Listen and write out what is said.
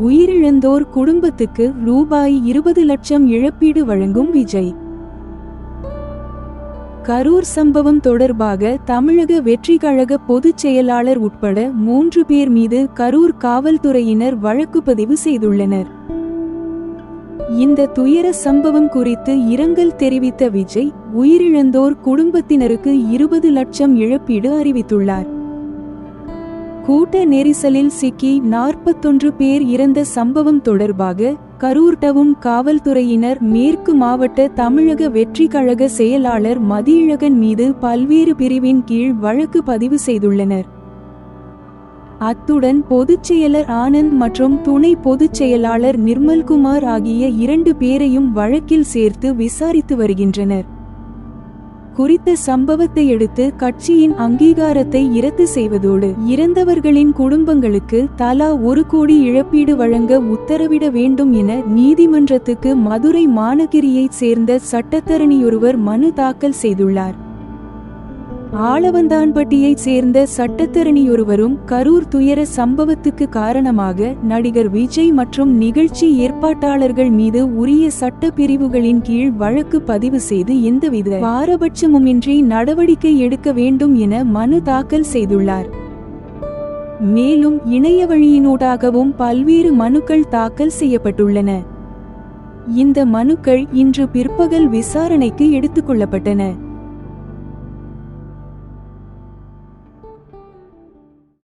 உயிரிழந்தோர் குடும்பத்துக்கு ரூபாய் இருபது லட்சம் இழப்பீடு வழங்கும் விஜய். கரூர் சம்பவம் தொடர்பாக தமிழக வெற்றிக்கழக பொதுச் செயலாளர் உட்பட மூன்று பேர் மீது கரூர் காவல்துறையினர் வழக்கு பதிவு செய்துள்ளனர். இந்த துயர சம்பவம் குறித்து இரங்கல் தெரிவித்த விஜய் உயிரிழந்தோர் குடும்பத்தினருக்கு இருபது லட்சம் இழப்பீடு அறிவித்துள்ளார். கூட்ட நெரிசலில் சிக்கி நாற்பத்தொன்று பேர் இறந்த சம்பவம் தொடர்பாக கரூர் டவுன் காவல்துறையினர் மேற்கு மாவட்ட தமிழக வெற்றி கழக செயலாளர் மதியழகன் மீது பல்வேறு பிரிவின் கீழ் வழக்கு பதிவு செய்துள்ளனர். அத்துடன் பொதுச் செயலர் ஆனந்த் மற்றும் துணை பொதுச் செயலாளர் நிர்மல்குமார் ஆகிய இரண்டு பேரையும் வழக்கில் சேர்த்து விசாரித்து வருகின்றனர். குறித்த சம்பவத்தை அடுத்து கட்சியின் அங்கீகாரத்தை இரத்து செய்வதோடு இறந்தவர்களின் குடும்பங்களுக்கு தலா ஒரு கோடி இழப்பீடு வழங்க உத்தரவிட வேண்டும் என நீதிமன்றத்துக்கு மதுரை மாநகிரியைச் சேர்ந்த சட்டத்தரணியொருவர் மனு தாக்கல் செய்துள்ளார். ஆளவந்தான்பட்டியைச் சேர்ந்த சட்டத்தரணியொருவரும் கரூர் துயர சம்பவத்துக்கு காரணமாக நடிகர் விஜய் மற்றும் நிகழ்ச்சி ஏற்பாட்டாளர்கள் மீது உரிய சட்ட பிரிவுகளின் கீழ் வழக்கு பதிவு செய்து எந்தவித பாரபட்சமுமின்றி நடவடிக்கை எடுக்க வேண்டும் என மனு தாக்கல் செய்துள்ளார். மேலும் இணைய வழியினூடாகவும் பல்வேறு மனுக்கள் தாக்கல் செய்யப்பட்டுள்ளன. இந்த மனுக்கள் இன்று பிற்பகல் விசாரணைக்கு எடுத்துக்கொள்ளப்பட்டன